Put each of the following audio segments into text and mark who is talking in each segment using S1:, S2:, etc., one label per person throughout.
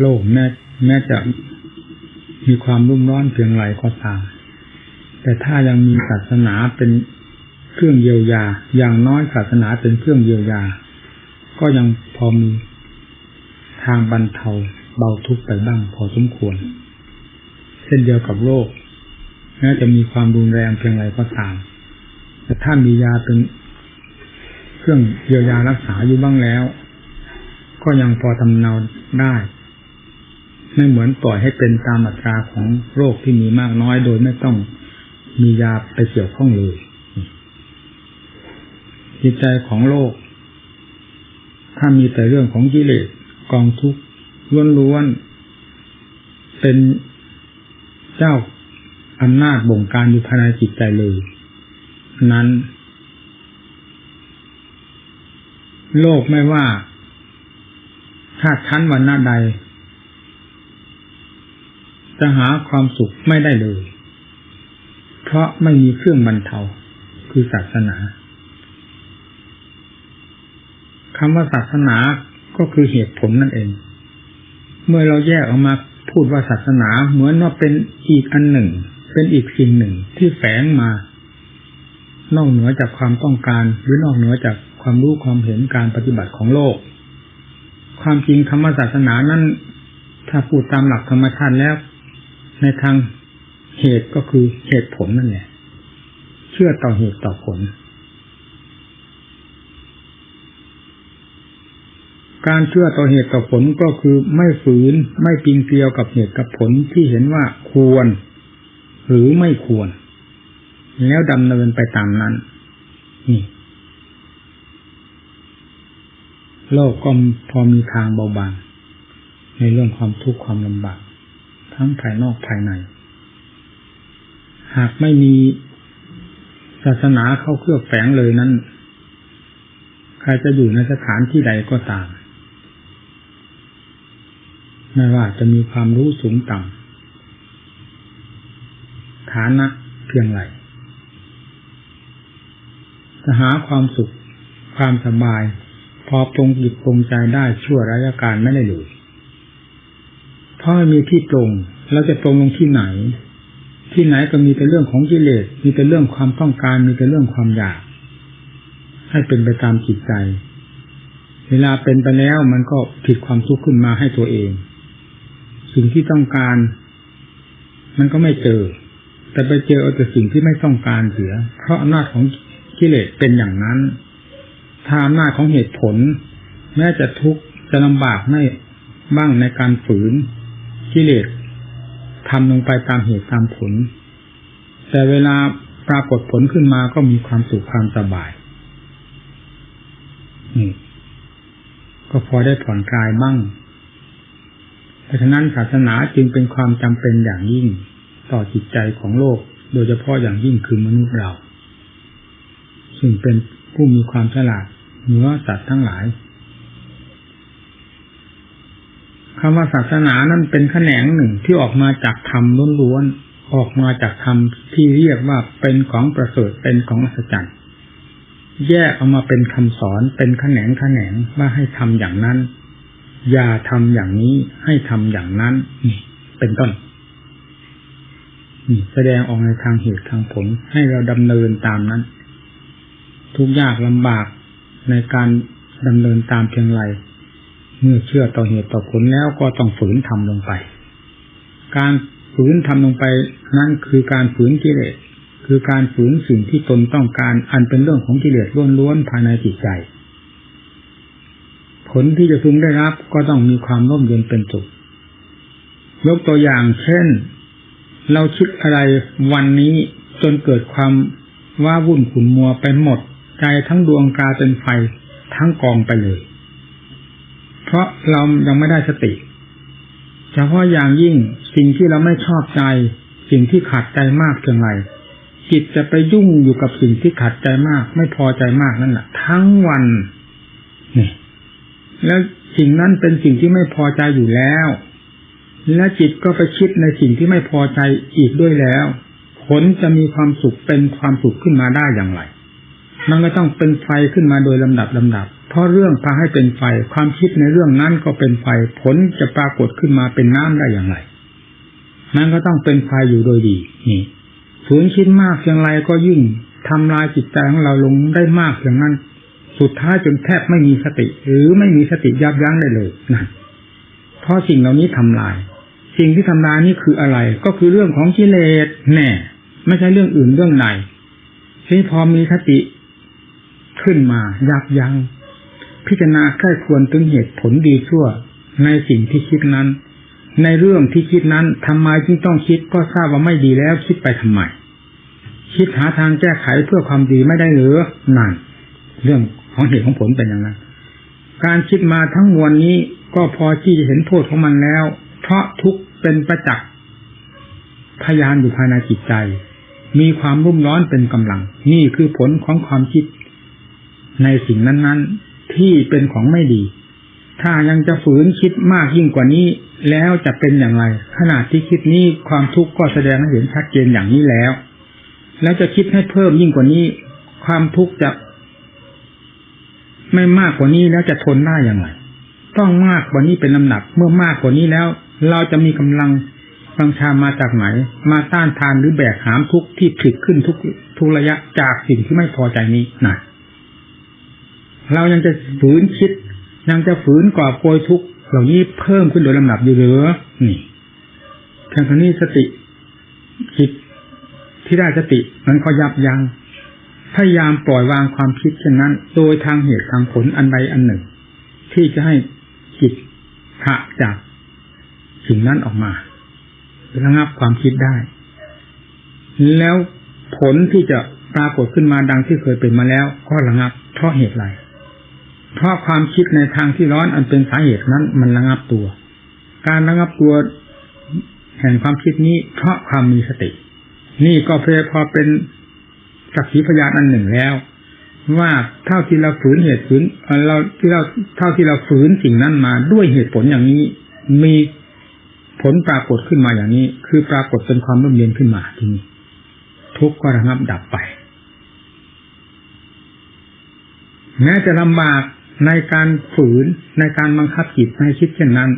S1: โลกแม้แม้จะมีความรุ่มร้อนเพียงไรก็ตาม แต่ถ้ายังมีศาสนาเป็นเครื่องเยียวยา อย่างน้อยศาสนาเป็นเครื่องเยียวยา ก็ยังพอมีทางบรรเทาเบาทุกข์ไปบ้างพอสมควร เช่นเดียวกับโรคแม้จะมีความรุนแรงเพียงไรก็ตาม แต่ถ้ามียาเป็นเครื่องเยียวยารักษาอยู่บ้างแล้ว ก็ยังพอทำเนาได้ ไม่เหมือนปล่อยให้เป็นตามอัตราของโรคที่มีมากน้อยโดยไม่ต้องมียาไปเกี่ยวข้องเลยจิตใจของโลก ถ้ามีแต่เรื่องของกิเลสกองทุกข์ล้วนๆเป็นเจ้าอำนาจบงการอยู่ภายในจิตใจเลย นั้น โลกไม่ว่าชาติชั้นวันหน้าใด จะหาความสุขไม่ได้เลย เพราะไม่มีเครื่องบรรเทาคือศาสนาคำว่าศาสนาก็คือเหตุผลนั่นเอง เมื่อเราแยกออกมาพูดว่าศาสนาเหมือนว่าเป็นอีกอันหนึ่ง เป็นอีกสิ่งหนึ่งที่แฝงมา นอกเหนือจากความต้องการ หรือนอกเหนือจากความรู้ความเห็นการปฏิบัติของโลก ความจริงคำว่าศาสนานั้นถ้าพูดตามหลักธรรมชาติแล้ว ในทางเหตุก็คือเหตุผลนั่นแหละเชื่อต่อเหตุต่อผล การเชื่อต่อเหตุต่อผลก็คือไม่ฝืนไม่ปิงเกลียวกับเหตุกับผลที่เห็นว่าควร หรือไม่ควร แล้วดำเนินไปตามนั้น นี่ โลกก็พอมีทางเบาบางในเรื่องความทุกข์ความลำบาก ทั้งภายนอกภายใน หากไม่มีศาสนาเข้าเครือบแฝงเลยนั้น ใครจะอยู่ในสถานที่ใดก็ตาม ไม่ว่าจะมีความรู้สูงต่ำฐานะเพียงไรจะหาความสุขความสบาย พอปรงจิตปรงใจได้ชั่วระยะการไม่ได้เลย ราะไม่มีที่ตรงเราจะตรงลงที่ไหน ที่ไหนก็มีแต่เรื่องของกิเลสมีแต่เรื่องความต้องการมีแต่เรื่องความอยาก ให้เป็นไปตามจิตใจ เวลาเป็นไปแล้วมันก็ผิดความทุกข์ขึ้นมาให้ตัวเอง สิ่งที่ต้องการ มันก็ไม่เจอ แต่ไปเจอเอาแต่สิ่งที่ไม่ต้องการเสีย เพราะอำนาจของกิเลสเป็นอย่างนั้นถ้าอำนาจของเหตุผล แม้จะทุกข์จะลำบากไม่บ้างในการฝืน กิเลสทำลงไปตามเหตุตามผล แต่เวลาปรากฏผลขึ้นมาก็มีความสุขความสบายนี่ก็พอได้ผ่อนคลายบ้าง เพราะฉะนั้นศาสนาจึงเป็นความจำเป็นอย่างยิ่ง ต่อจิตใจของโลก โดยเฉพาะอย่างยิ่งคือมนุษย์เรา ซึ่งเป็นผู้มีความฉลาดเหนือสัตว์ทั้งหลาย คำว่าศาสนานั้นเป็นแขนงหนึ่งที่ออกมาจากธรรมล้วนๆออกมาจากธรรมที่เรียกว่าเป็นของประเสริฐเป็นของอัศจรรย์แยกออกมาเป็นคำสอนเป็นแขนงแขนงว่าให้ทำอย่างนั้น อย่าทำอย่างนี้ให้ทำอย่างนั้นนี่เป็นต้นนี่แสดงออกในทางเหตุทางผลให้เราดำเนินตามนั้น ทุกยากลำบากในการดำเนินตามเพียงไร เมื่อเชื่อต่อเหตุต่อผลแล้วก็ต้องฝืนทำลงไป การฝืนทำลงไปนั่นคือการฝืนกิเลสคือการฝืนสิ่งที่ตนต้องการอันเป็นเรื่องของกิเลสล้วนๆภายในจิตใจ ผลที่จะพึงได้รับก็ต้องมีความร่มเย็นเป็นสุขยกตัวอย่างเช่น เราคิดอะไรวันนี้จนเกิดความว่าวุ่นขุนมัวไปหมด ใจทั้งดวงกาเป็นไฟทั้งกองไปเลย เพราะเรายังไม่ได้สติเฉพาะอย่างยิ่งสิ่งที่เราไม่ชอบใจ สิ่งที่ขัดใจมากเพียงไรจิตจะไปยุ่งอยู่กับสิ่งที่ขัดใจมาก ไม่พอใจมากนั่นแหละทั้งวันนี่แล้วสิ่งนั้นเป็นสิ่งที่ไม่พอใจอยู่แล้ว และจิตก็ไปคิดในสิ่งที่ไม่พอใจอีกด้วยแล้ว ผลจะมีความสุขเป็นความสุขขึ้นมาได้อย่างไร มันก็ต้องเป็นไฟขึ้นมาโดยลำดับลำดับ เพราะเรื่องพาให้เป็นไฟ ความคิดในเรื่องนั้นก็เป็นไฟ ผลจะปรากฏขึ้นมาเป็นน้ำได้อย่างไรมันก็ต้องเป็นไฟอยู่โดยดี นี่ฝืนคิดมากเพียงไรก็ยิ่งทำลายจิตใจของเราลงได้มากเพียงนั้น สุดท้ายจนแทบไม่มีสติ หรือไม่มีสติยับยั้งได้เลยนั่นเพราะสิ่งเหล่านี้ทำลาย สิ่งที่ทำลายนี่คืออะไร ก็คือเรื่องของกิเลสแน่ ไม่ใช่เรื่องอื่นเรื่องไหนที่พอมีสติขึ้นมายับยัง้ง พิจารณาใกล้ควรถึงเหตุผลดีชั่ว ในสิ่งที่คิดนั้น ในเรื่องที่คิดนั้นทำไมจึงต้องคิดก็ทราบว่าไม่ดีแล้วคิดไปทำไมคิดหาทางแก้ไขเพื่อความดีไม่ได้หรือนั่นเรื่องของเหตุของผลเป็นอย่างนั้นการคิดมาทั้งมวลนี้ก็พอที่จะเห็นโทษของมันแล้ว เพราะทุกเป็นประจักษ์พยานอยู่ภายในจิตใจ มีความรุ่มร้อนเป็นกำลัง นี่คือผลของความคิด ในสิ่งนั้นๆ ที่เป็นของไม่ดี ถ้ายังจะฝืนคิดมากยิ่งกว่านี้ แล้วจะเป็นอย่างไร ขนาดที่คิดนี้ความทุกข์ก็แสดงให้เห็นชัดเจนอย่างนี้แล้ว แล้วจะคิดให้เพิ่มยิ่งกว่านี้ ความทุกข์จะไม่มากกว่านี้แล้วจะทนได้อย่างไรต้องมากกว่านี้เป็นลำดับเมื่อมากกว่านี้แล้ว เราจะมีกำลังบังชามาจากไหน มาต้านทานหรือแบกหามทุกข์ที่ผลิตขึ้นทุกทุกระยะจากสิ่งที่ไม่พอใจนี้นะ เรายังจะฝืนคิด ยังจะฝืนก่อโกยทุกข์เหล่านี้เพิ่มขึ้นโดยลำดับอยู่หรือนี่เพียงเท่นี้สติจิตที่ได้สติมันก็ยับยัง้งพยายามปล่อยวางความคิดเช่นนั้น โดยทางเหตุทางผลอันใดอันหนึ่ง ที่จะให้จิตขะจากสิ่งนั้นออกมาระงับความคิดได้ แล้วผลที่จะปรากฏขึ้นมาดังที่เคยเป็นมาแล้ว ก็ระงับเพราะเหตุไร เพราะความคิดในทางที่ร้อนอันเป็นสาเหตุนั้น มันระงับตัว การระงับตัว แห่งความคิดนี้เพราะความมีสติ นี่ก็เพียพอเป็นสักขีพยานอันหนึ่งแล้ว ว่าเท่าที่เราฝืนเหตุฝืนเราที่เราเท่าที่เราฝืนสิ่งนั้นมาด้วยเหตุผลอย่างนี้ มีผลปรากฏขึ้นมาอย่างนี้ คือปรากฏเป็นความร่มเย็นขึ้นมาทีนี้ทุกข์ก็ระงับดับไป แม้จะลำบาก ในการฝืนในการบังคับจิตให้คิดเช่นนั้น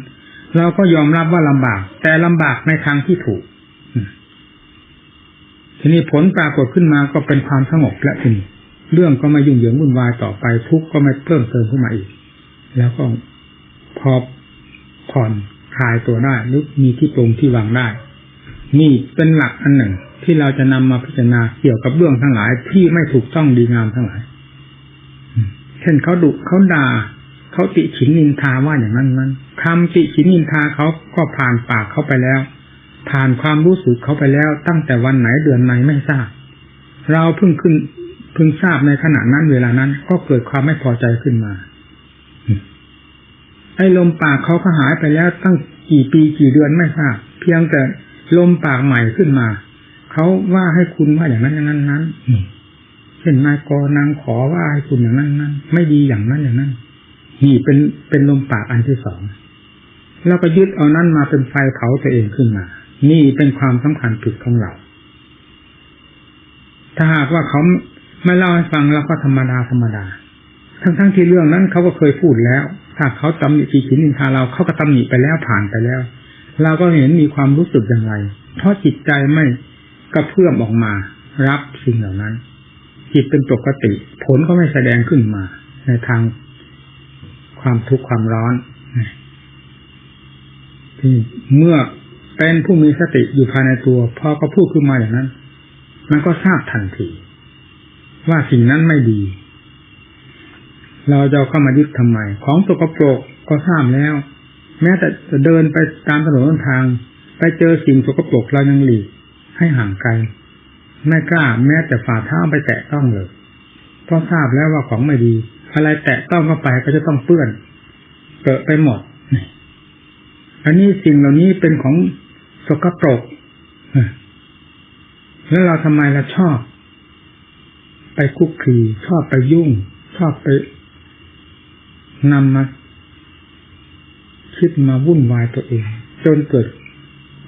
S1: เราก็ยอมรับว่าลำบาก แต่ลำบากในทางที่ถูก ทีนี้ผลปรากฏขึ้นมาก็เป็นความสงบและทีนี้เรื่องก็ไม่ยุ่งเหยิงวุ่นวายต่อไปทุกข์ก็ไม่เพิ่มเติมขึ้นมาอีก แล้วก็พอผ่อนคลายตัวได้หรือมีที่ตรงที่วางได้ นี่เป็นหลักอันหนึ่งที่เราจะนำมาพิจารณาเกี่ยวกับเรื่องทั้งหลายที่ไม่ถูกต้องดีงามทั้งหลาย เช่นเขาดุเขาด่าเขาติฉินนินทาว่าอย่างนั้นนั้นคำติฉินนินทาเขาก็ผ่านปากเขาไปแล้ว ผ่านความรู้สึกเขาไปแล้ว ตั้งแต่วันไหนเดือนไหนไม่ทราบ เราเพิ่งขึ้นเพิ่งทราบในขณะนั้นเวลานั้น ก็เกิดความไม่พอใจขึ้นมาไอ้ลมปากเขาก็หายไปแล้วตั้งกี่ปีกี่เดือนไม่ทราบเพียงแต่ลมปากใหม่ขึ้นมา เขาว่าให้คุณว่าอย่างนั้นอย่างนั้นนั้น เช่นนายกนางขอว่าให้คุณอย่างนั้นนั้นไม่ดีอย่างนั้นอย่างนั้นนี่เป็นเป็นลมปากอันที่สองแล้วก็ยึดเอานั้นมาเป็นไฟเผาตัวเองขึ้นมา นี่เป็นความสำคัญผิดของเรา ถ้าหากว่าเขาไม่เล่าให้ฟังเราก็ธรรมดาธรรมดา ทั้งๆทที่เรื่องนั้นเขาก็เคยพูดแล้ว ถ้าเขาตำหนิปีฉินนินทาเราเขาก็ตำหนิไปแล้วผ่านไปแล้ว เราก็เห็นมีความรู้สึกอย่างไร เพราะจิตใจไม่กระเพื่อมออกมา รับสิ่งเหล่านั้น จิตเป็นปกติ ผลก็ไม่แสดงขึ้นมา ในทางความทุกข์ความร้อนที่เมื่อเป็นผู้มีสติอยู่ภายในตัวพอก็พูดขึ้นมาอย่างนั้น มันก็ทราบทันที ว่าสิ่งนั้นไม่ดี เราจะเข้ามายึดทำไม ของตกปรกก็ทราบแล้ว แม้แต่จะเดินไปตามถนนทาง ไปเจอสิ่งสกปรกเรายังหลีกให้ห่างไกล ไม่กล้าแม้แต่ฝ่าเท้าไปแตะต้องเลย เพราะทราบแล้วว่าของไม่ดี อะไรแตะต้องเข้าไปก็จะต้องเปื้อนเกิดไปหมด อันนี้สิ่งเหล่านี้เป็นของสกปรกแล้วเราทำไมเราชอบ ไปคุกคีชอบไปยุ่ง ชอบไปนำมาคิดมาวุ่นวายตัวเอง จนเกิด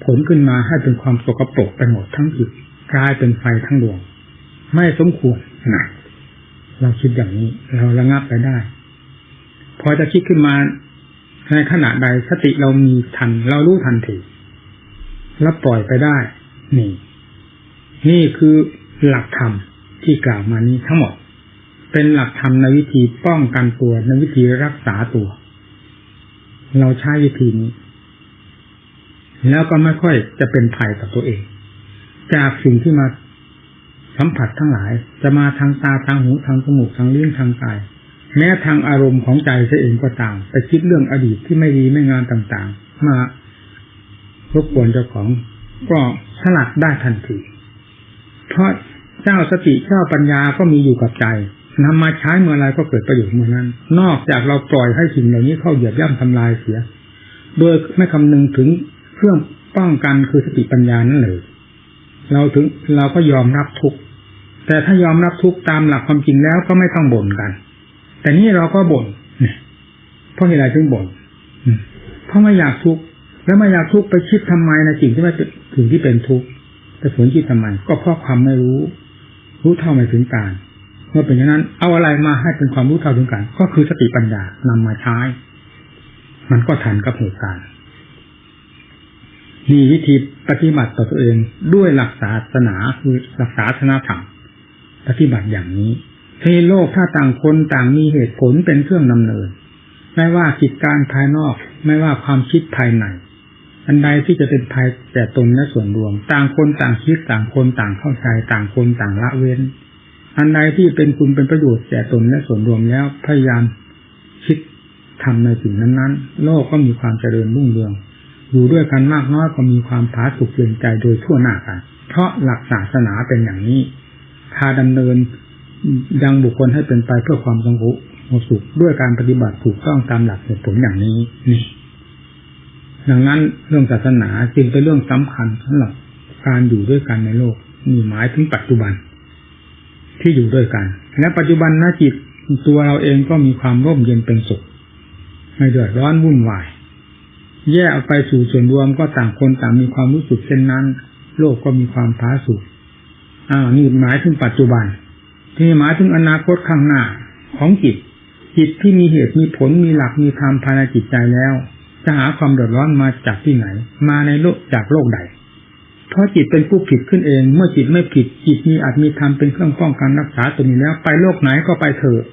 S1: ผลขึ้นมาให้เป็นความสกปรกไปหมดทั้งจิต กลายเป็นไฟทั้งดวง ไม่สมควรนะเราคิดอย่างนี้ เราระงับไปได้ พอจะคิดขึ้นมาในขณะใดสติเรามีทัน เรารู้ทันทีแล้วปล่อยไปได้ นี่ นี่คือหลักธรรมที่กล่าวมานี้ทั้งหมด เป็นหลักธรรมในวิธีป้องกันตัวในวิธีรักษาตัว เราใช้วิธีนี้ แล้วก็ไม่ค่อยจะเป็นภัยกับตัวเอง จากสิ่งที่มาสัมผัสทั้งหลาย จะมาทางตาทางหูทางจมูกทางลิ้นทางกายแม้ทางอารมณ์ของใจเองก็ตามไปคิดเรื่องอดีตที่ไม่ดีไม่งามต่างๆ มารบกวนเจ้าของก็สลัดได้ทันทีเพราะเจ้าสติเจ้าปัญญาก็มีอยู่กับใจนำมาใช้เมื่อไรก็เกิดประโยชน์เมื่อนั้น นอกจากเราปล่อยให้สิ่งเหล่านี้เข้าเหยียบย่ำทำลายเสีย โดยไม่คำนึงถึงเครื่องป้องกันคือสติปัญญานั่นเลย เราถึงเราก็ยอมรับทุกแต่ถ้ายอมรับทุกตามหลักความจริงแล้วก็ไม่ต้องบ่นกัน แต่นี่เราก็บ่นเนี่ยเพราะอะไรถึงบ่นเพราะไม่อยากทุกแล้วไม่อยากทุกไปคิดทำไมในสิ่งที่ไม่ถึงที่เป็นทุกแต่สวนคิดทำไม ก็เพราะความไม่รู้ รู้เท่าไม่ถึงการเมื่อเป็นอย่างนั้น เอาอะไรมาให้เป็นความรู้เท่าถึงการก็คือสติปัญญานำมาใช้ มันก็ทันกับเหตุการณ์ มีวิธีปฏิบัติต่อตัวเองด้วยหลักศาสนาคือหลักศาสนาธรรมปฏิบัติอย่างนี้ในโลกถ้าต่างคนต่างมีเหตุผลเป็นเครื่องดำเนิน ไม่ว่ากิจการภายนอก ไม่ว่าความคิดภายในอันใดที่จะเป็นภัยแก่ตนและส่วนรวม ต่างคนต่างคิดต่างคนต่างเข้าใจ ต่างคนต่างละเว้น อันใดที่เป็นคุณเป็นประโยชน์แก่ตนและส่วนรวมแล้วพยายามคิดทำในสิ่งนั้นๆ โลกก็มีความเจริญรุ่งเรือง อยู่ด้วยกันมากน้อยก็มีความผาสุกเปลี่ยนใจโดยทั่วหน้ากัน เพราะหลักศาสนาเป็นอย่างนี้ พาดำเนินยังบุคคลให้เป็นไปเพื่อความสงบสุขด้วยการปฏิบัติถูกต้องตามหลักเหตุผลอย่างนี้นี่ดังนั้นเรื่องศาสนาจึงเป็นเรื่องสำคัญสำหรับการอยู่ด้วยกันในโลกนี่หมายถึงปัจจุบัน ที่อยู่ด้วยกัน และปัจจุบันนจิตตัวเราเองก็มีความร่มเย็นเป็นสุขไม่เดือดร้อนวุ่นวาย แยกออกไปสู่ส่วนรวมก็ต่างคนต่างมีความรู้สึกเช่นนั้น โลกก็มีความผาสุกอ้าวนี่หมายถึงปัจจุบัน ที่หมายถึงอนาคตข้างหน้าของจิต จิตที่มีเหตุมีผลมีหลักมีธรรมภายในจิตใจแล้ว จะหาความเดือดร้อนมาจากที่ไหน มาในโลกจากโลกใด เพราะจิตเป็นผู้ผิดขึ้นเอง เมื่อจิตไม่ผิดจิตมีอาจมีธรรมเป็นเครื่องป้องกันรักษาตัวนี้แล้ว ไปโลกไหนก็ไปเถอะ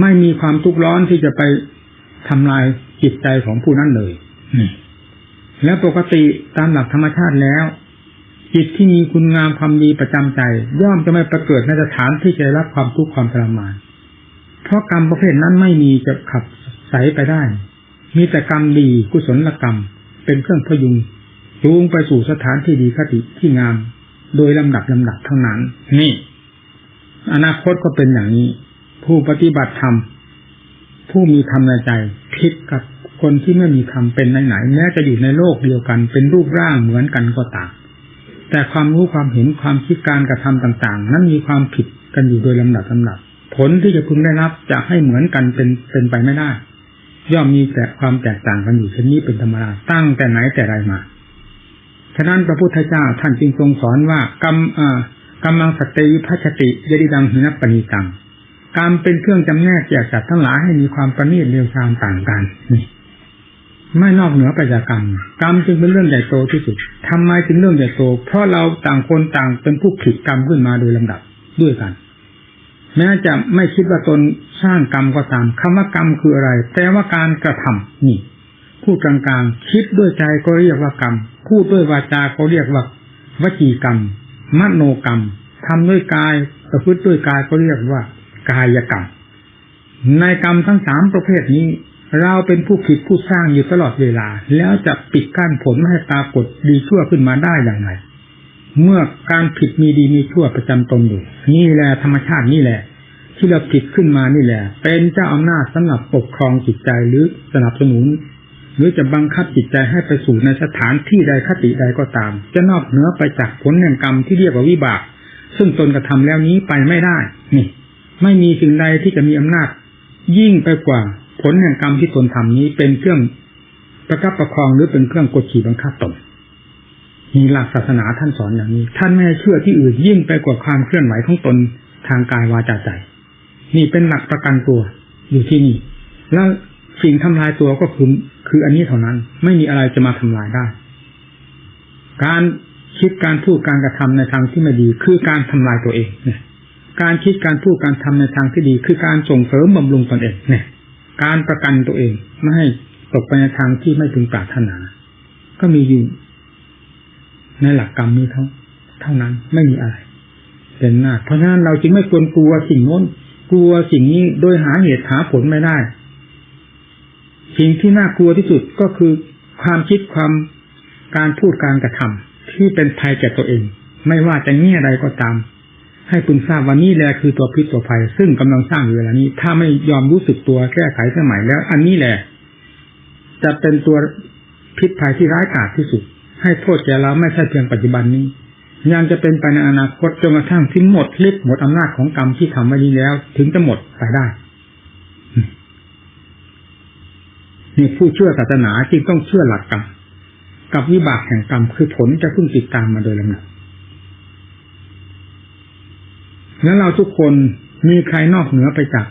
S1: ไม่มีความทุกข์ร้อนที่จะไปทำลาย จิตใจของผู้นั้นเลยนี่แล้วปกติตามหลักธรรมชาติแล้ว จิตที่มีคุณงามความดีประจำใจ ย่อมจะไม่ประเกิดในสถานที่จะรับความทุกข์ความทรมาน เพราะกรรมประเภทนั้นไม่มีจะขับใสไปได้ มีแต่กรรมดีกุศลกรรม เป็นเครื่องพยุงจูงไปสู่สถานที่ดีคติที่งาม โดยลำดับลำดับทั้งนั้น นี่ อนาคตก็เป็นอย่างนี้ ผู้ปฏิบัติธรรม ผู้มีธรรมในใจคิดกับคนที่ไม่มีธรรมเป็นไหนๆแม้จะอยู่ในโลกเดียวกัน เป็นรูปร่างเหมือนกันก็ตามแต่ความรู้ความเห็นความคิดการกระทำต่างๆ นั้นมีความผิดกันอยู่โดยลำดับลำดับ ผลที่จะพึงได้รับจะให้เหมือนกันเป็นเป็นไปไม่ได้ ย่อมมีแต่ความแตกต่างกันอยู่เช่นนี้เป็นธรรมดาตั้งแต่ไหนแต่ไรมาฉะนั้นพระพุทธเจ้าท่านจึงทรงสอนว่ากรรมอ่ากรรมังสติพัชติยดิดังหินปณิตัง กรรมเป็นเครื่องจำแนกแยกสัตว์ทั้งหลายให้มีความประณีตเรียวชามต่างกันนี่ไม่นอกเหนือไปจากกรรม กรรมจึงเป็นเรื่องใหญ่โตที่สุดทำไมจึงเรื่องใหญ่โต เพราะเราต่างคนต่างเป็นผู้ผิดกรรมขึ้นมาโดยลำดับด้วยกัน แม้จะไม่คิดว่าตนสร้างกรรมก็ตามคำว่ากรรมคืออะไร แปลว่าการกระทำนี่ พูดกลางๆ คิดด้วยใจก็เรียกว่ากรรม พูดด้วยวาจาก็เรียกว่าวจีกรรม มโนกรรมทำด้วยกายประพฤติด้วยกายก็เรียกว่า กายกรรม ในกรรมทั้งสามประเภทนี้ เราเป็นผู้ผิดผู้สร้างอยู่ตลอดเวลา แล้วจะปิดกั้นผลไม่ให้ปรากฏดีชั่วขึ้นมาได้อย่างไรเมื่อการผิดมีดีมีชั่วประจำตนอยู่ นี่แหละธรรมชาตินี่แหละ ที่เราผิดขึ้นมานี่แหละ เป็นเจ้าอำนาจสำหรับปกครองจิตใจหรือสนับสนุน หรือจะบังคับจิตใจให้ไปสู่ในสถานที่ใดคติใดก็ตาม จะนอกเหนือไปจากผลแห่งกรรมที่เรียกว่าวิบาก ซึ่งตนกระทาแล้วนี้ไปไม่ได้ นี่ ไม่มีสิ่งใดที่จะมีอำนาจ ยิ่งไปกว่าผลแห่งกรรมที่ตนทำนี้เป็นเครื่องประคับประคองหรือเป็นเครื่องกดขี่บังคับตนมีหลักศาสนาท่านสอนอย่างนี้ ท่านไม่เชื่อที่อื่นยิ่งไปกว่าความเคลื่อนไหวของตนทางกายวาจาใจ นี่เป็นหลักประกันตัวอยู่ที่นี่ แล้วสิ่งทำลายตัวก็คือคืออันนี้เท่านั้น ไม่มีอะไรจะมาทำลายได้ การคิดการพูดการกระทำในทางที่ไม่ดี คือการทำลายตัวเองเนี่ย การคิดการพูดการทำในทางที่ดี คือการส่งเสริมบำรุงตนเองเนี่ย การประกันตัวเองไม่ให้ตกไปในทางที่ไม่พึงปรารถนา ก็มีอยู่ ในหลักกรรมนี้เท่าเท่านั้นไม่มีอะไร เป็นหน้าเพราะฉะนั้นเราจึงไม่ควรกลัวสิ่งโน้นกลัวสิ่งนี้โดยหาเหตุหาผลไม่ได้ สิ่งที่น่ากลัวที่สุดก็คือความคิดความการพูดการกระทำที่เป็นภัยแก่ตัวเอง ไม่ว่าจะแง่ใดก็ตาม ให้พึงทราบว่านี่แหละคือตัวพิษตัวภัย ซึ่งกำลังสร้างอยู่เวลานี้ ถ้าไม่ยอมรู้สึกตัวแก้ไขสมัยแล้ว อันนี้แหละ จะเป็นตัวพิษภัยที่ร้ายกาจที่สุด ให้โทษแก่เราไม่ใช่เพียงปัจจุบันนี้ ยังจะเป็นไปในอนาคตจนกระทั่งทิ้งหมดฤทธิ์หมดอำนาจของกรรมที่ทำไว้นี้แล้ว ถึงจะหมดไปได้นี่ผู้เชื่อศาสนาจึงต้องเชื่อหลักกรรมกับวิบากแห่งกรรมคือผลจะพึ่งติดตามมาโดยลำดับ แล้วเราทุกคนมีใครนอกเหนือไปจาก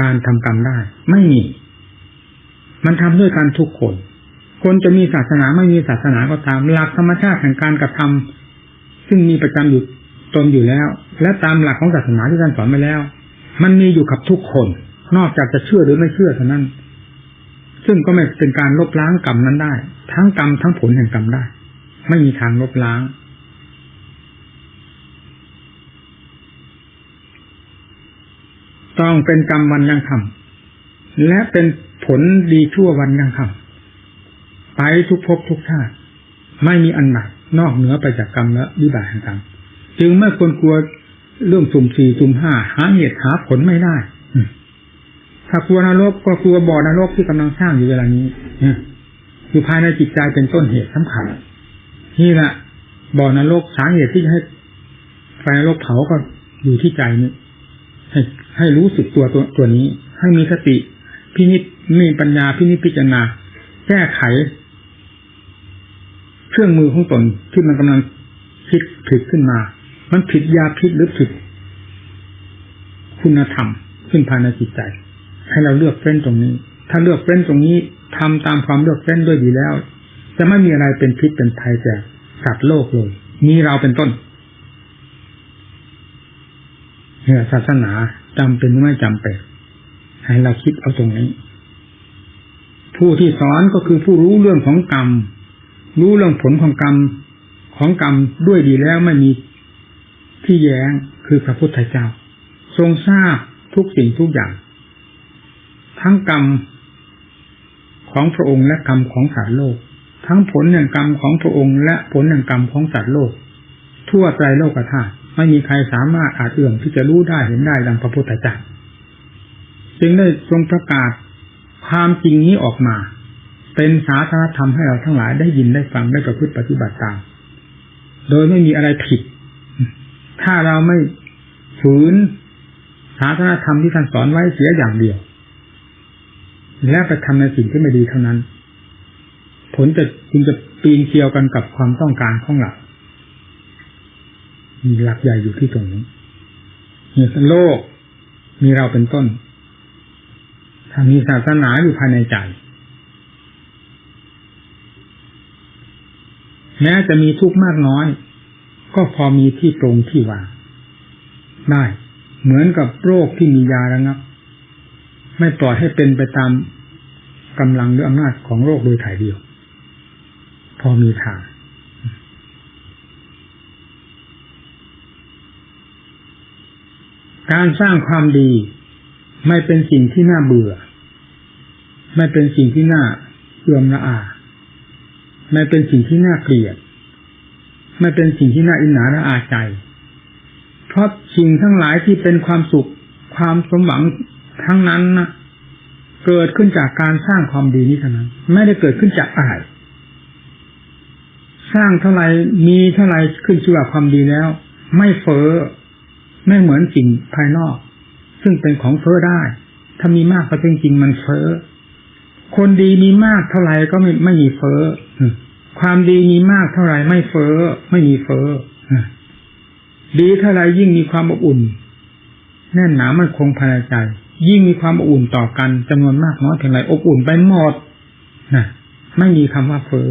S1: การทำกรรมได้ ไม่มี มันทำด้วยกันทุกคน คนจะมีศาสนาไม่มีศาสนาก็ตาม หลักธรรมชาติแห่งการกระทำซึ่งมีประจำอยู่ตนอยู่แล้ว และตามหลักของศาสนาที่ท่านสอนไปแล้ว มันมีอยู่กับทุกคน นอกจากจะเชื่อหรือไม่เชื่อเท่านั้น ซึ่งก็ไม่เป็นการลบล้างกรรมนั้นได้ ทั้งกรรมทั้งผลแห่งกรรมได้ ไม่มีทางลบล้าง ต้องเป็นกรรมวันยังคำและเป็นผลดีชั่ววันยังคำไปทุกภพทุกชาติไม่มีอันไหนนอกเหนือไปจากกรรมและวิบากแห่งกรรมจึงไม่ควรกลัวเรื่องสุ่มสี่สุ่มห้าหาเหตุหาผลไม่ได้ถ้ากลัวนรกก็กลัวบ่อนรกที่กำลังสร้างอยู่เวลานี้อยู่ภายในจิตใจเป็นต้นเหตุสำคัญนี่แหละบ่อนรกสาเหตุที่จะให้ไฟนรกเผาก็อยู่ที่ใจนี้ให้ ให้รู้สึกตัวตัวตัวนี้ ให้มีสติ พินิจมีปัญญาพินิจพิจารณา แก้ไข เครื่องมือของตนที่มันกำลังคิดผิดขึ้นมา มันผิดยาพิษหรือผิด คุณธรรมขึ้นภายในจิตใจ ให้เราเลือกเฟ้นตรงนี้ ถ้าเลือกเฟ้นตรงนี้ทำตามความเลือกเฟ้นด้วยดีแล้ว จะไม่มีอะไรเป็นพิษเป็นภัยแก่สัตว์โลกเลยมีเราเป็นต้นเนี่ย ศาสนาจำเป็นไม่จำเป็น ให้เราคิดเอาตรงนี้ ผู้ที่สอนก็คือผู้รู้เรื่องของกรรม รู้เรื่องผลของกรรมของกรรมด้วยดีแล้วไม่มีที่แย้งคือพระพุทธเจ้า ทรงทราบทุกสิ่งทุกอย่าง ทั้งกรรมของพระองค์และกรรมของสัตว์โลก ทั้งผลแห่งกรรมของพระองค์และผลแห่งกรรมของสัตว์โลก ทั่วใจโลกธาตุ ไม่มีใครสามารถอาจเอื้อมที่จะรู้ได้เห็นได้ดังพระพุทธเจ้าจึงได้ทรงประกาศความจริงนี้ออกมา เป็นสาธารณธรรมให้เราทั้งหลายได้ยินได้ฟังได้ประพฤติปฏิบัติตาม โดยไม่มีอะไรผิด ถ้าเราไม่ฝืนศาสนธรรมที่ท่านสอนไว้เสียอย่างเดียว และไปทำในสิ่งที่ไม่ดีเท่านั้น ผลจะจึงจะปีนเคียวกันกับความต้องการของเรา หลักใหญ่อยู่ที่ตรงนี้มีโลก มีเราเป็นต้นถ้ามีศาสนาอยู่ภายในใจ แม้จะมีทุกข์มากน้อย ก็พอมีที่ตรงที่วางได้ เหมือนกับโรคที่มียาระงับ ไม่ปล่อยให้เป็นไปตามกำลังหรืออำนาจของโรคโดยถ่ายเดียว พอมีทาง การสร้างความดี ไม่เป็นสิ่งที่น่าเบื่อ ไม่เป็นสิ่งที่น่าเอื่อมละอา ไม่เป็นสิ่งที่น่าเกลียด ไม่เป็นสิ่งที่น่าอินหนาละอาใจ เพราะสิ่งทั้งหลายที่เป็นความสุขความสมหวังทั้งนั้นนะเกิดขึ้นจากการสร้างความดีนี้เท่านั้น ไม่ได้เกิดขึ้นจากอะไรสร้างเท่าไรมีเท่าไรขึ้นชื่อว่าความดีแล้ว ไม่เฟอ้อ ไม่เหมือนสิ่งภายนอก ซึ่งเป็นของเฟ้อได้ ถ้ามีมากก็จริงๆมันเฟ้อคนดีมีมากเท่าไหร่ก็ไม่ไม่มีเฟ้อความดีมีมากเท่าไหร่ไม่เฟ้อไม่มีเฟ้อดีเท่าไรยิ่งมีความอบอุ่น แน่นหนามันคงภายในใจ ยิ่งมีความอบอุ่นต่อกันจำนวนมากน้อยเพียงไรอบอุ่นไปหมดนะไม่มีคำว่าเฟ้อ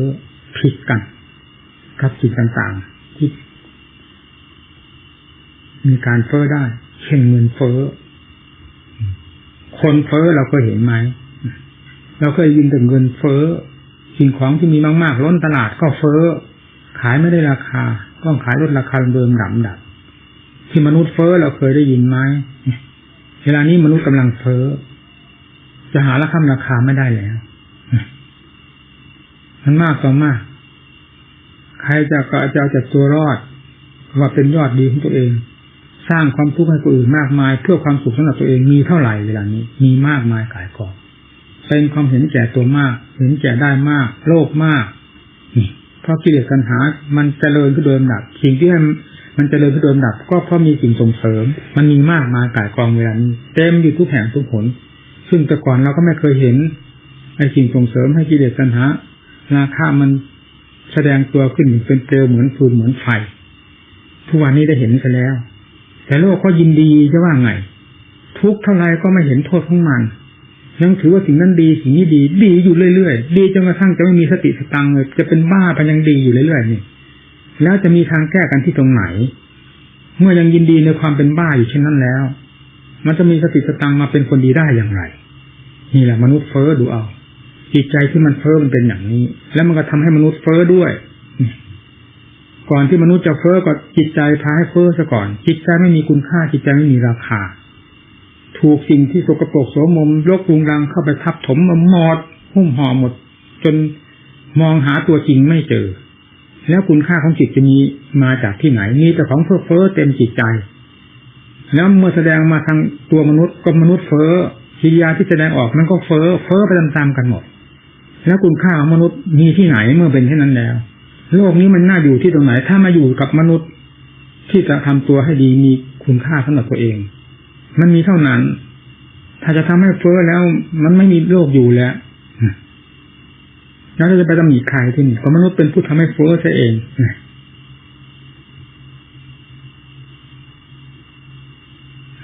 S1: ผิดกันกับสิ่งต่างๆที่ มีการเฟ้อได้ เช่นเงินเฟ้อ คนเฟ้อเราเคยเห็นไหม เราเคยยินแต่เงินเฟ้อ สิ่งของที่มีมากๆล้นตลาดก็เฟ้อ ขายไม่ได้ราคาต้องขายลดราคาเดิมดับดับที่มนุษย์เฟ้อเราเคยได้ยินไหมเวลานี้มนุษย์กำลังเฟ้อ จะหาราคาราคาไม่ได้แล้ว มันมากต่อมาก ใครจะก็จะเอาจากตัวรอดว่าเป็นยอดดีของตัวเอง สร้างความทุกข์ให้คนอื่นมากมาย เพื่อความสุขสำหรับตัวเองมีเท่าไหร่เวลานี้ มีมากมายกายกองเป็นความเห็นแก่ตัวมาก เห็นแก่ได้มาก โลภมากนี่เพราะกิเลสกันหา มันเจริญขึ้นโดยลำดับสิ่งที่มันเจริญขึ้นโดยลำดับ ก็เพราะมีสิ่งส่งเสริม มันมีมากมายกายกองเวลานี้เต็มอยู่ทุกแห่งทุกผล ซึ่งแต่ก่อนเราก็ไม่เคยเห็นไอ้สิ่งส่งเสริมให้กิเลสกันหาราคามันแสดงตัวขึ้นเป็นเปลวเหมือนฟืนเหมือนไฟทุกวันนี้ได้เห็นกันแล้ว แต่โลกก็ยินดีจะว่าไง ทุกเท่าไรก็ไม่เห็นโทษของมันยังถือว่าสิ่งนั้นดีสิ่งนี้ดี ดีอยู่เรื่อยๆดีจนกระทั่งจะไม่มีสติสตังเลยจะเป็นบ้าไปยังดีอยู่เรื่อยๆนี่แล้วจะมีทางแก้กันที่ตรงไหน เมื่อยังยินดีในความเป็นบ้าอยู่เช่นนั้นแล้ว มันจะมีสติสตังมาเป็นคนดีได้อย่างไร นี่แหละมนุษย์เฟ้อดูเอาจิตใจที่มันเฟ้อมันเป็นอย่างนี้ แล้วมันก็ทำให้มนุษย์เฟ้อด้วย ก่อนที่มนุษย์จะเฟ้อก็จิตใจพาให้เฟ้อซะก่อน จิตใจไม่มีคุณค่าจิตใจไม่มีราคา ถูกสิ่งที่สกปรกโสมมรกรุงรังเข้าไปทับถมมาหมดหุ้มห่อหมด จนมองหาตัวจริงไม่เจอ แล้วคุณค่าของจิตจะมีมาจากที่ไหนมีแต่ของเฟ้อเฟ้อเต็มจิตใจ แล้วเมื่อแสดงมาทางตัวมนุษย์ก็มนุษย์เฟ้อกิริยาที่แสดงออกมันก็เฟ้อเฟ้อไปตามๆกันหมด แล้วคุณค่าของมนุษย์มีที่ไหนเมื่อเป็นเช่นนั้นแล้ว โลกนี้มันน่าอยู่ที่ตรงไหน ถ้ามาอยู่กับมนุษย์ ที่จะทำตัวให้ดีมีคุณค่าสำหรับตัวเอง มันมีเท่านั้น ถ้าจะทำให้เฟ้อแล้ว มันไม่มีโลกอยู่แล้วแล้วเราจะไปตำหนิใครที่นี่เพราะมนุษย์เป็นผู้ทำให้เฟ้อซะเอง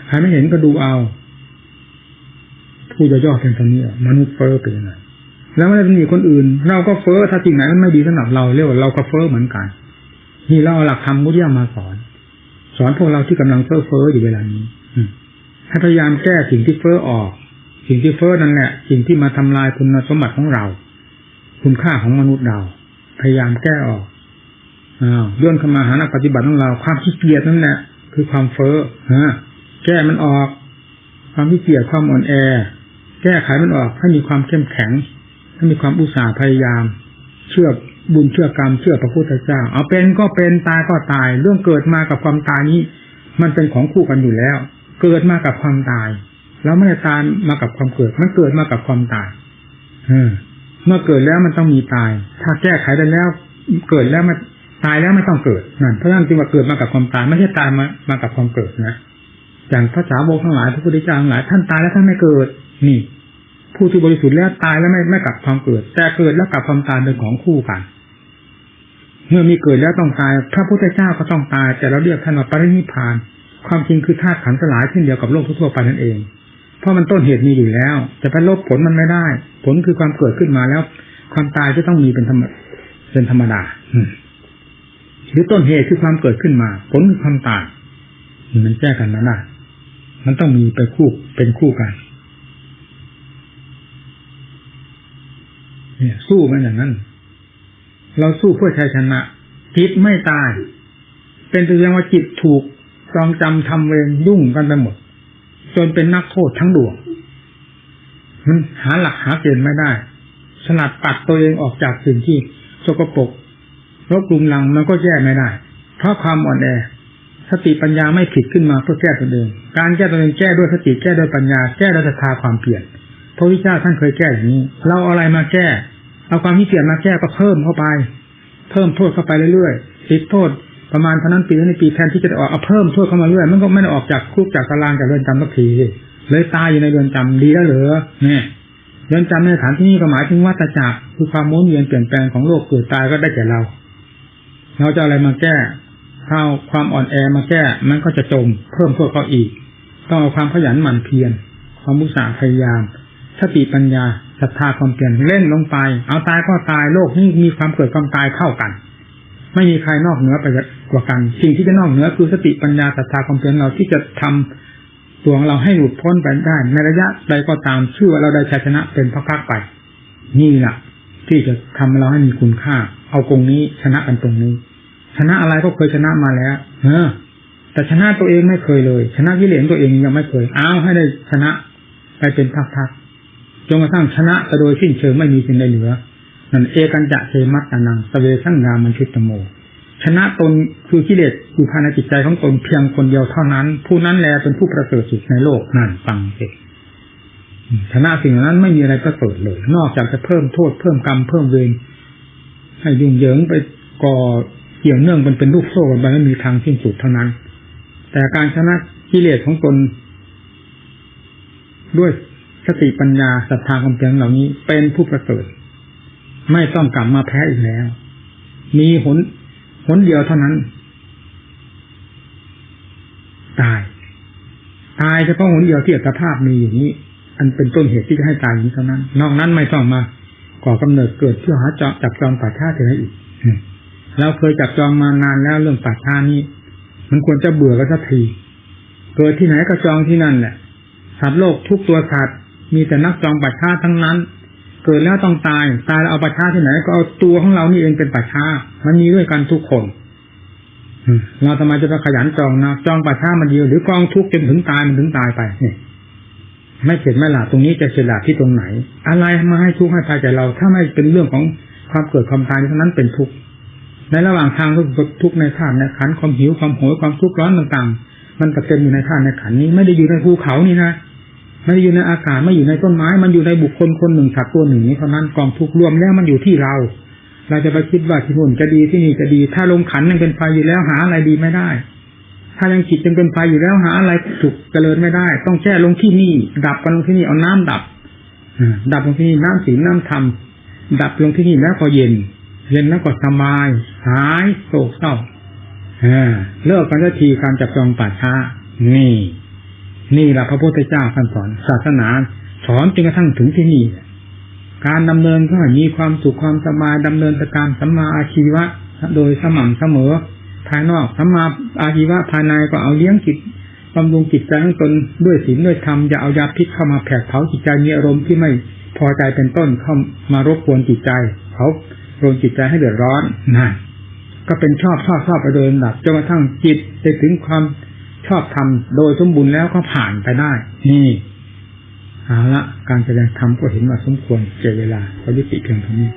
S1: ใครไม่เห็นก็ดูเอา ผู้จะย่อเพียงเท่านี้มนุษย์เฟ้อเป็นยังไง แล้วไม่ได้มีคนอื่น เราก็เฟ้อถ้าจริงไหนมันไม่ดีสำหรับเราเรียกว่าเราก็เฟ้อเหมือนกันนี่เราเอาหลักธรรมมุทิยามาสอน สอนพวกเราที่กำลังเฟ้อเฟ้ออยู่เวลานี้ให้พยายามแก้สิ่งที่เฟ้อออก สิ่งที่เฟ้อนั่นแหละ สิ่งที่มาทำลายคุณสมบัติของเรา คุณค่าของมนุษย์เรา พยายามแก้ออกอ้าวย่นเข้ามาหานักปฏิบัติของเรา ความขี้เกียจนั่นแหละ คือความเฟ้อฮะแก้มันออก ความขี้เกียจความอ่อนแอ แก้ไขมันออกให้มีความเข้มแข็ง ให้มีความอุตสาห์พยายาม เชื่อบุญเชื่อกรรมเชื่อพระพุทธเจ้า เอาเป็นก็เป็นตายก็ตาย เรื่องเกิดมากับความตายนี้ มันเป็นของคู่กันอยู่แล้ว เกิดมากับความตาย แล้วไม่ได้ตายมากับความเกิด มันเกิดมากับความตายเมื่อเกิดแล้วมันต้องมีตาย ถ้าแก้ไขได้แล้ว เกิดแล้วมันตายแล้วไม่ต้องเกิดนั่นเพราะนั้นจึงว่าเกิดมากับความตายไม่ใช่ตายมามากับความเกิดนะอย่างพระสาวกทั้งหลายพระพุทธเจ้าทั้งหลายท่านตายแล้วท่านไม่เกิด นี่ ผู้ที่บริสุทธิ์แล้วตายแล้วไม่ไม่กลับความเกิด แต่เกิดแล้วกลับความตายเป็นของคู่กัน เมื่อมีเกิดแล้วต้องตาย พระพุทธเจ้าก็ต้องตาย แต่เราเรียกท่านว่าปรินิพาน ความจริงคือธาตุขันธ์สลายเช่นเดียวกับโลกทั่วไปนั่นเอง เพราะมันต้นเหตุมีอยู่แล้ว จะไปลบผลมันไม่ได้ ผลคือความเกิดขึ้นมาแล้ว ความตายจะต้องมีเป็นธรรมเป็นธรรมดาหรือต้นเหตุคือความเกิดขึ้นมา ผลคือความตายมันแก้กันไม่ได้มันต้องมีไปคู่เป็นคู่กัน เนี่ย สู้มันอย่างนั้น เราสู้เพื่อชัยชนะ จิตไม่ตาย เป็นตัวอย่างว่าจิตถูกจองจำทำเวรยุ่งกันไปหมด จนเป็นนักโทษทั้งดวงมันหาหลักหาเกณฑ์ไม่ได้สลัดปัดตัวเองออกจากสิ่งที่สกปรกรบกลุ่มลังมันก็แก้ไม่ได้ เพราะความอ่อนแอ สติปัญญาไม่ผิดขึ้นมาเพื่อแก้ตัวเอง การแก้ตัวเองแก้ด้วยสติแก้ด้วยปัญญา แก้ด้วยศรัทธาความเปลี่ยน พระวิชาท่านเคยแก้อย่างนี้ เราเอาอะไรมาแก้ เอาความที่เปลี่ยนมาแก้ก็เพิ่มเข้าไป เพิ่มโทษเข้าไปเรื่อยๆติดโทษประมาณพนันปีนั้นปีแทนที่จะออกเอาเพิ่มโทษเข้ามาเรื่อยมันก็ไม่ได้ออกจากคุกจากตารางจากเรือนจำสักทีเลยตายอยู่ในเรือนจำดีแล้วเหรอเนี่ยเรือนจำในสถานที่นี้ก็หมายถึงวัฏจักรคือความม้วนเวียนเปลี่ยนแปลงของโลกเกิดตายก็ได้แก่เรา เราจะอะไรมาแก้ถ้าความอ่อนแอมาแก้มันก็จะจมเพิ่มโทษเขาอีก ต้องเอาความขยันหมั่นเพียรความมุสาพยายาม สติปัญญาศรัทธาความเพียรเล่นลงไป เอาตายก็ตายโลกนี้มีความเกิดความตายเข้ากัน ไม่มีใครนอกเหนือไปกว่ากัน สิ่งที่จะนอกเหนือคือสติปัญญาศรัทธาความเพียรเราที่จะทำตัวของเราให้หลุดพ้นไปได้ในระยะใดก็ตามชื่อว่าเราได้ชัยชนะเป็นพักๆไป นี่แหละที่จะทำให้เราให้มีคุณค่า เอาตรงนี้ชนะกันตรงนี้ ชนะอะไรก็เคยชนะมาแล้ว เออ แต่ชนะตัวเองไม่เคยเลย ชนะกิเลสตัวเองยังไม่เคยเอาให้ได้ชนะไปเป็นพักๆ จนกระทั่งชนะแต่โดยสิ้นเชิงไม่มีสิ่งใดเหลือนั่นเอกันจะเทมัตตานังสเวสังงามันชุตโม ชนะตนคือกิเลสอยู่ภายในจิตใจของตนเพียงคนเดียวเท่านั้น ผู้นั้นแลเป็นผู้ประเสริฐสุดในโลกนั่นฟังเองชนะสิ่งนั้นไม่มีอะไรประเสริฐเลย นอกจากจะเพิ่มโทษเพิ่มกรรมเพิ่มเวรให้ยุ่งเหยิงไปก่อเกี่ยวเนื่องมันเป็นลูกโซ่กันไปไม่มีทางสิ้นสุดเท่านั้น แต่การชนะกิเลสของตนด้วย สติปัญญาศรัทธาความเพียรเหล่านี้เป็นผู้ประเสริฐไม่ต้องกลับมาแพ้อีกแล้ว มีหนหนเดียวเท่านั้น ตาย ตายเฉพาะหนเดียวที่อัตภาพมีอย่างนี้ อันเป็นต้นเหตุที่จะให้ตายอย่างนี้เท่านั้น นอกนั้นไม่ต้องมาก่อกำเนิดเกิดเพื่อหาจอจับจองป่าชาติอะไรอีกเราเคยจับจองมานานแล้วเรื่องป่าชานี้ มันควรจะเบื่อกันสักทีเกิดที่ไหนก็จองที่นั่นแหละสัตว์โลกทุกตัวสัตว์ มีแต่นักจองป่าชาทั้งนั้น เกิดแล้วต้องตาย ตายแล้วเอาป่าชาที่ไหน ก็เอาตัวของเรานี่เองเป็นป่าชามันมีด้วยกันทุกคนเราทำไมจะไปขยันจองนะจองป่าชามันเดียวหรือกองทุกข์จนถึงตายมันถึงตายไปเนี่ยไม่เข็ดไม่หลาบตรงนี้จะเข็ดหลาบที่ตรงไหน อะไรมาให้ทุกข์ให้ภัยใจเรา ถ้าไม่เป็นเรื่องของความเกิดความตายเท่านั้นเป็นทุกข์ในระหว่างทางทุกทุกในธาตุในขันความหิวความโหยความทุกข์ร้อนต่างๆ มันกระเต็มอยู่ในธาตุในขันนี้ไม่ได้อยู่ในภูเขานี่นะ ม่ได้อยู่ในอากาศไม่อยู่ในต้นไม้ มันอยู่ในบุคคลคนหนึ่งสัตว์ตัวหนึ่งนี้เท่านั้นกองทุกรวมแล้วมันอยู่ที่เรา เราจะไปคิดว่าที่นู่นจะดีที่นี่จะดี ถ้าลงขันยังเป็นไฟอยู่แล้วหาอะไรดีไม่ได้ ถ้ายังจิตยังเป็นไฟอยู่แล้วหาอะไรถูกเจริญไม่ได้ ต้องแช่ลงที่นี่ ดับกันลงที่นี่เอาน้ำดับดับลงที่นี่น้ำศีน้ำธรรมดับลงที่นี่แล้วก็เย็น เย็นแล้วก็สบาย หายโศกเศร้าเลิกกันทีการจับจองป่าช้านี่ นี่แหละพระพุทธเจ้าท่านสอน ศาสนาสอนจนกระทั่งถึงที่นี่ การดำเนินก็มีความสุขความสบายดำเนินตารสัมมาอาชีวะ โดยสม่ำเสมอ ภายนอกสัมมาอาชีวะภายในก็เอาเลี้ยงจิตบำรุงจิตใจของตนด้วยศีลด้วยธรรมอย่าเอายาพิษเข้ามาแผดเผาจิตใจมีอารมณ์ที่ไม่พอใจเป็นต้นเข้ามารบกวนจิตใจเขาโรนจิตใจให้เดือดร้อนนั่นก็เป็นชอบชอบชอบไปโดยลำดับจนกระทั่งจิตไปถึงความ ชอบทำโดยสมบูรณ์แล้วก็ผ่านไปได้ นี่เอาละการแสดงธรรมก็เห็นว่าสมควรเจเวลาเขายุติเพียงเท่านี้